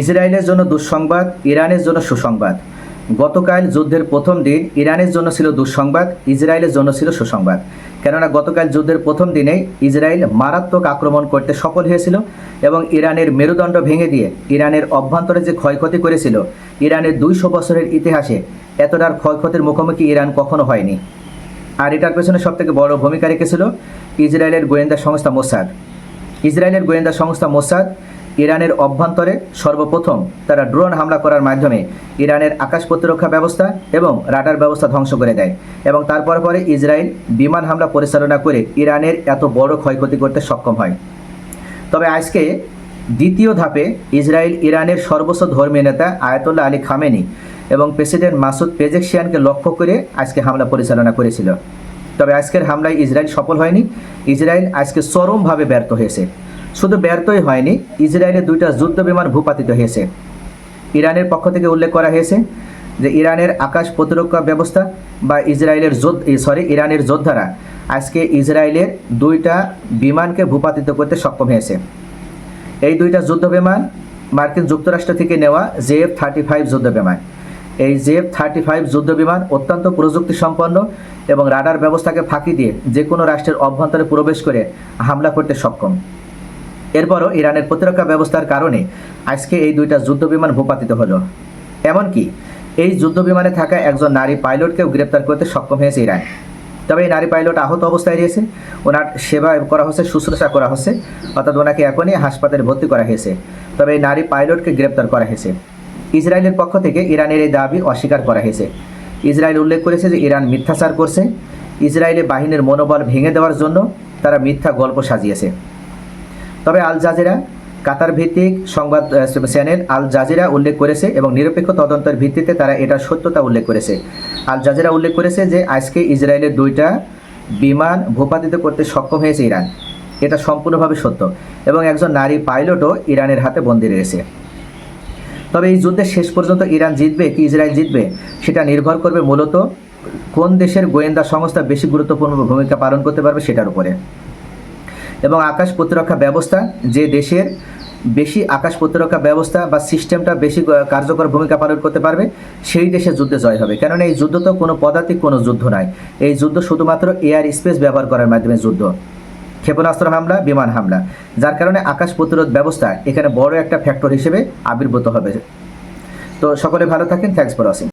ইসরায়েলের জন্য দুঃসংবাদ, ইরানের জন্য সুসংবাদ। গতকাল যুদ্ধের প্রথম দিন ইরানের জন্য ছিল দুঃসংবাদ, ইসরায়েলের জন্য ছিল সুসংবাদ। কেননা গতকাল যুদ্ধের প্রথম দিনেই ইসরায়েল মারাত্মক আক্রমণ করতে সফল হয়েছিল এবং ইরানের মেরুদণ্ড ভেঙে দিয়ে ইরানের অভ্যন্তরে যে ক্ষয়ক্ষতি করেছিল, ইরানের দুইশো বছরের ইতিহাসে এতটার ক্ষয়ক্ষতির মুখোমুখি ইরান কখনো হয়নি। আর এটার পেছনে সবথেকে বড় ভূমিকা রেখেছিল ইসরায়েলের গোয়েন্দা সংস্থা মোসাদ। ইসরায়েলের গোয়েন্দা সংস্থা মোসাদ ইরানের অভ্যন্তরে সর্বপ্রথম তারা ড্রোন হামলা করার মাধ্যমে ইরানের আকাশ প্রতিরক্ষা ব্যবস্থা এবং রাডার ব্যবস্থা ধ্বংস করে দেয় এবং তারপর পরে ইসরায়েল বিমান হামলা পরিচালনা করে ইরানের এত বড় ক্ষয়ক্ষতি করতে সক্ষম হয়। তবে আজকে দ্বিতীয় ধাপে ইসরায়েল ইরানের সর্বোচ্চ ধর্মীয় নেতা আয়াতুল্লাহ আলী খামেনি এবং প্রেসিডেন্ট মাসুদ পেজেকশিয়ানকে লক্ষ্য করে আজকে হামলা পরিচালনা করেছিল। তবে আজকের হামলায় ইসরায়েল সফল হয়নি। ইসরায়েল আজকে চরমভাবে ব্যর্থ হয়েছে। শুধু ব্যর্থই হয়নি ইসরায়েলের দুইটা যুদ্ধ বিমান ভূপাতিত হয়েছে। ইরানের পক্ষ থেকে উল্লেখ করা হয়েছে যে ইরানের আকাশ প্রতিরক্ষা ব্যবস্থা বা ইসরায়েলের সরি ইরানের যোদ্ধারা আজকে ইসরায়েলের দুইটা বিমানকে ভূপাতিত করতে সক্ষম হয়েছে। এই দুইটা যুদ্ধ বিমান মার্কিন যুক্তরাষ্ট্র থেকে নেওয়া জেএফ থার্টি ফাইভ যুদ্ধ বিমান। এই জেএফ থার্টি ফাইভ যুদ্ধ বিমান অত্যন্ত প্রযুক্তি সম্পন্ন এবং রাডার ব্যবস্থাকে ফাঁকি দিয়ে যে কোনো রাষ্ট্রের অভ্যন্তরে প্রবেশ করে হামলা করতে সক্ষম। এরপরও ইরানের প্রতিরক্ষা ব্যবস্থার কারণে আজকে এই দুইটা যুদ্ধ বিমান ভূপাতিত হলো। এমনকি এই যুদ্ধ বিমানে থাকা একজন নারী পাইলটকেও গ্রেপ্তার করতে সক্ষম হয়েছে ইরান। তবে এই নারী পাইলট আহত অবস্থায় রয়েছে। ওনার সেবা করা হচ্ছে, শুশ্রূষা করা হচ্ছে, অর্থাৎ ওনাকে এখনই হাসপাতালে ভর্তি করা হয়েছে। তবে এই নারী পাইলটকে গ্রেপ্তার করা হয়েছে। ইসরায়েলের পক্ষ থেকে ইরানের এই দাবি অস্বীকার করা হয়েছে। ইসরায়েল উল্লেখ করেছে যে ইরান মিথ্যাচার করছে। ইসরায়েলি বাহিনীর মনোবল ভেঙে দেওয়ার জন্য তারা মিথ্যা গল্প সাজিয়েছে। তবে আল জাজিরা, কাতার ভিত্তিক সংবাদ চ্যানেল আল জাজিরা উল্লেখ করেছে এবং নিরপেক্ষ তদন্তের ভিত্তিতে তারা এটার সত্যতা উল্লেখ করেছে। আল জাজিরা উল্লেখ করেছে যে আজকে ইসরায়েলের দুইটা বিমান ভূপাতিত করতে সক্ষম হয়েছে ইরান। এটা সম্পূর্ণভাবে সত্য এবং একজন নারী পাইলটও ইরানের হাতে বন্দী রয়েছে। তবে এই যুদ্ধে শেষ পর্যন্ত ইরান জিতবে কি ইসরায়েল জিতবে, সেটা নির্ভর করবে মূলত কোন দেশের গোয়েন্দা সংস্থা বেশি গুরুত্বপূর্ণ ভূমিকা পালন করতে পারবে সেটার উপরে। এবং আকাশ প্রতিরক্ষা ব্যবস্থা যে দেশের বেশি আকাশ প্রতিরক্ষা ব্যবস্থা বা সিস্টেমটা বেশি কার্যকর ভূমিকা পালন করতে পারবে, সেই দেশে যুদ্ধে জয় হবে। কেননা এই যুদ্ধ তো কোনো পদাতিক, কোনো যুদ্ধ নয়। এই যুদ্ধ শুধুমাত্র এয়ার স্পেস ব্যবহার করার মাধ্যমে যুদ্ধ। ক্ষেপণাস্ত্র হামলা, বিমান হামলা। যার কারণে আকাশ প্রতিরোধ ব্যবস্থা এখানে বড় একটা ফ্যাক্টর হিসেবে আবির্ভূত হবে। তো সকলে ভালো থাকেন। Thanks for watching